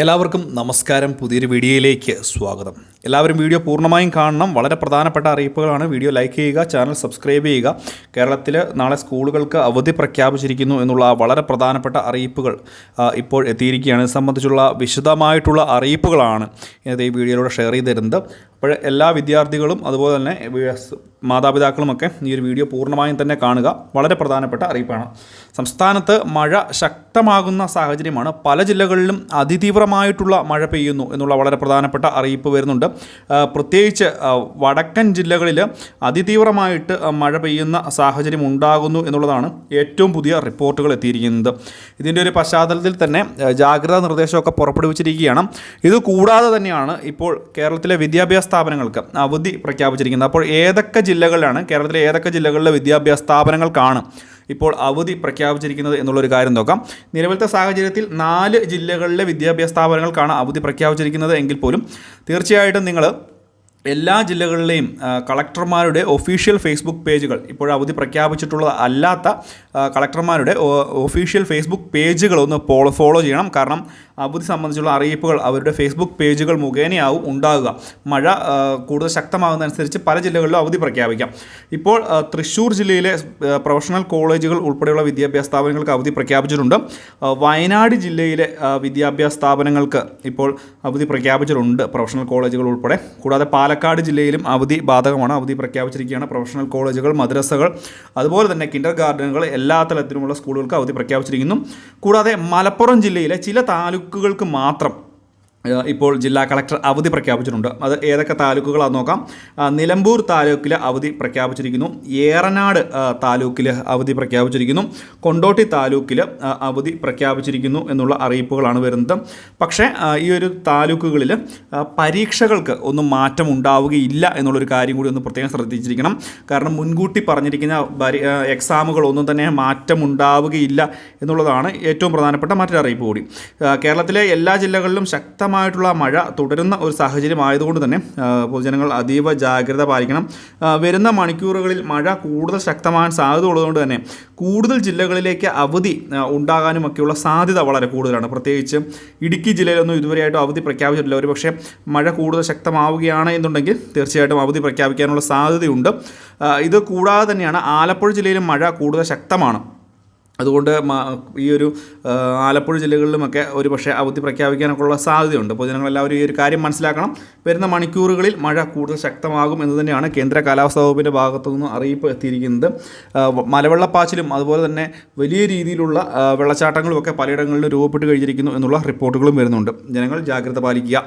എല്ലാവർക്കും നമസ്കാരം. പുതിയൊരു വീഡിയോയിലേക്ക് സ്വാഗതം. എല്ലാവരും വീഡിയോ പൂർണമായും കാണണം. വളരെ പ്രധാനപ്പെട്ട അറിയിപ്പുകളാണ്. വീഡിയോ ലൈക്ക് ചെയ്യുക ചാനൽ സബ്സ്ക്രൈബ് ചെയ്യുക. കേരളത്തിൽ നാളെ സ്കൂളുകൾക്ക് അവധി പ്രഖ്യാപിച്ചിരിക്കുന്നു എന്നുള്ള വളരെ പ്രധാനപ്പെട്ട അറിയിപ്പുകൾ ഇപ്പോൾ എത്തിയിരിക്കുകയാണ്. സംബന്ധിച്ചുള്ള വിശദമായിട്ടുള്ള അറിയിപ്പുകളാണ് ഇന്നത്തെ ഈ വീഡിയോയിലൂടെ ഷെയർ ചെയ്തിരുന്നത്. അപ്പോൾ എല്ലാ വിദ്യാർത്ഥികളും അതുപോലെ തന്നെ മാതാപിതാക്കളുമൊക്കെ ഈ ഒരു വീഡിയോ പൂർണമായും തന്നെ കാണുക. വളരെ പ്രധാനപ്പെട്ട അറിയിപ്പാണ്. സംസ്ഥാനത്ത് മഴ ശക്തമാകുന്ന സാഹചര്യമാണ് പല ജില്ലകളിലും അതിതീവ്രമായിട്ടുള്ള മഴ പെയ്യുന്നു എന്നുള്ള വളരെ പ്രധാനപ്പെട്ട അറിയിപ്പ് വരുന്നുണ്ട്. പ്രത്യേകിച്ച് വടക്കൻ ജില്ലകളിൽ അതിതീവ്രമായിട്ട് മഴ പെയ്യുന്ന സാഹചര്യം ഉണ്ടാകുന്നു എന്നുള്ളതാണ് ഏറ്റവും പുതിയ റിപ്പോർട്ടുകൾ എത്തിയിരിക്കുന്നത്. ഇതിന്റെ ഒരു പശ്ചാത്തലത്തിൽ തന്നെ ജാഗ്രതാ നിർദ്ദേശമൊക്കെ പുറപ്പെടുവിച്ചിരിക്കുകയാണ്. ഇത് കൂടാതെ തന്നെയാണ് ഇപ്പോൾ കേരളത്തിലെ വിദ്യാഭ്യാസ സ്ഥാപനങ്ങൾക്ക് അവധി പ്രഖ്യാപിച്ചിരിക്കുന്നത്. അപ്പോൾ ഏതൊക്കെ ജില്ലകളിലാണ് കേരളത്തിലെ ഏതൊക്കെ ജില്ലകളിലെ വിദ്യാഭ്യാസ സ്ഥാപനങ്ങൾക്കാണ് ഇപ്പോൾ അവധി പ്രഖ്യാപിച്ചിരിക്കുന്നത് എന്നുള്ളൊരു കാര്യം നോക്കാം. നിലവിലത്തെ സാഹചര്യത്തിൽ നാല് ജില്ലകളിലെ വിദ്യാഭ്യാസ സ്ഥാപനങ്ങൾക്കാണ് അവധി പ്രഖ്യാപിച്ചിരിക്കുന്നത് എങ്കിൽ പോലും തീർച്ചയായിട്ടും നിങ്ങൾ എല്ലാ ജില്ലകളിലെയും കളക്ടർമാരുടെ ഒഫീഷ്യൽ ഫേസ്ബുക്ക് പേജുകൾ ഇപ്പോൾ അവധി പ്രഖ്യാപിച്ചിട്ടുള്ള അല്ലാത്ത കളക്ടർമാരുടെ ഒഫീഷ്യൽ ഫേസ്ബുക്ക് പേജുകൾ ഒന്ന് ഫോളോ ചെയ്യണം. കാരണം അവധി സംബന്ധിച്ചുള്ള അറിയിപ്പുകൾ അവരുടെ ഫേസ്ബുക്ക് പേജുകൾ മുഖേനയാവും ഉണ്ടാകുക. മഴ കൂടുതൽ ശക്തമാകുന്നതനുസരിച്ച് പല ജില്ലകളിലും അവധി പ്രഖ്യാപിക്കാം. ഇപ്പോൾ തൃശ്ശൂർ ജില്ലയിലെ പ്രൊഫഷണൽ കോളേജുകൾ ഉൾപ്പെടെയുള്ള വിദ്യാഭ്യാസ സ്ഥാപനങ്ങൾക്ക് അവധി പ്രഖ്യാപിച്ചിട്ടുണ്ട്. വയനാട് ജില്ലയിലെ വിദ്യാഭ്യാസ സ്ഥാപനങ്ങൾക്ക് ഇപ്പോൾ അവധി പ്രഖ്യാപിച്ചിട്ടുണ്ട് പ്രൊഫഷണൽ കോളേജുകൾ ഉൾപ്പെടെ. കൂടാതെ പാലക്കാട് ജില്ലയിലും അവധി ബാധകമാണ്. അവധി പ്രഖ്യാപിച്ചിരിക്കുകയാണ്. പ്രൊഫഷണൽ കോളേജുകൾ മദ്രസകൾ അതുപോലെ തന്നെ കിൻഡർ ഗാർഡനുകൾ എല്ലാ തലത്തിലുമുള്ള സ്കൂളുകൾക്ക് അവധി പ്രഖ്യാപിച്ചിരിക്കുന്നു. കൂടാതെ മലപ്പുറം ജില്ലയിലെ ചില താലൂക്കുകൾക്ക് മാത്രം ഇപ്പോൾ ജില്ലാ കളക്ടർ അവധി പ്രഖ്യാപിച്ചിട്ടുണ്ട്. അത് ഏതൊക്കെ താലൂക്കുകളാണെന്ന് നോക്കാം. നിലമ്പൂർ താലൂക്കിൽ അവധി പ്രഖ്യാപിച്ചിരിക്കുന്നു. ഏറനാട് താലൂക്കിൽ അവധി പ്രഖ്യാപിച്ചിരിക്കുന്നു. കൊണ്ടോട്ടി താലൂക്കിൽ അവധി പ്രഖ്യാപിച്ചിരിക്കുന്നു എന്നുള്ള അറിയിപ്പുകളാണ് വരുന്നത്. പക്ഷേ ഈ ഒരു താലൂക്കുകളിൽ പരീക്ഷകൾക്ക് ഒന്നും മാറ്റം ഉണ്ടാവുകയില്ല എന്നുള്ളൊരു കാര്യം കൂടി ഒന്ന് പ്രത്യേകം ശ്രദ്ധിച്ചിരിക്കണം. കാരണം മുൻകൂട്ടി പറഞ്ഞിരിക്കുന്ന എക്സാമുകൾ ഒന്നും തന്നെ മാറ്റം ഉണ്ടാവുകയില്ല എന്നുള്ളതാണ് ഏറ്റവും പ്രധാനപ്പെട്ട മറ്റൊരു അറിയിപ്പ് കൂടി കേരളത്തിലെ എല്ലാ ജില്ലകളിലും ശക്തമായിട്ടുള്ള മഴ തുടരുന്ന ഒരു സാഹചര്യം ആയതുകൊണ്ട് തന്നെ പൊതുജനങ്ങൾ അതീവ ജാഗ്രത പാലിക്കണം. വരുന്ന മണിക്കൂറുകളിൽ മഴ കൂടുതൽ ശക്തമാകാൻ സാധ്യത ഉള്ളതുകൊണ്ട് തന്നെ കൂടുതൽ ജില്ലകളിലേക്ക് അവധി ഉണ്ടാകാനുമൊക്കെയുള്ള സാധ്യത വളരെ കൂടുതലാണ്. പ്രത്യേകിച്ച് ഇടുക്കി ജില്ലയിലൊന്നും ഇതുവരെയായിട്ടും അവധി പ്രഖ്യാപിച്ചിട്ടില്ല. ഒരു പക്ഷേ മഴ കൂടുതൽ ശക്തമാവുകയാണ് എന്നുണ്ടെങ്കിൽ തീർച്ചയായിട്ടും അവധി പ്രഖ്യാപിക്കാനുള്ള സാധ്യതയുണ്ട്. ഇത് കൂടാതെ തന്നെയാണ് ആലപ്പുഴ ജില്ലയിലും മഴ കൂടുതൽ ശക്തമാണ്. അതുകൊണ്ട് ഈ ഒരു ആലപ്പുഴ ജില്ലകളിലുമൊക്കെ ഒരു പക്ഷേ അവധി പ്രഖ്യാപിക്കാനൊക്കെ ഉള്ള സാധ്യതയുണ്ട്. പൊതുജനങ്ങളെല്ലാവരും ഈ ഒരു കാര്യം മനസ്സിലാക്കണം. വരുന്ന മണിക്കൂറുകളിൽ മഴ കൂടുതൽ ശക്തമാകും എന്ന് തന്നെയാണ് കേന്ദ്ര കാലാവസ്ഥാ വകുപ്പിന്റെ ഭാഗത്തു നിന്ന് അറിയിപ്പ് എത്തിയിരിക്കുന്നത്. മലവെള്ളപ്പാച്ചിലും അതുപോലെ തന്നെ വലിയ രീതിയിലുള്ള വെള്ളച്ചാട്ടങ്ങളുമൊക്കെ പലയിടങ്ങളിലും രൂപപ്പെട്ട് കഴിഞ്ഞിരിക്കുന്നു എന്നുള്ള റിപ്പോർട്ടുകളും വരുന്നുണ്ട്. ജനങ്ങൾ ജാഗ്രത പാലിക്കുക.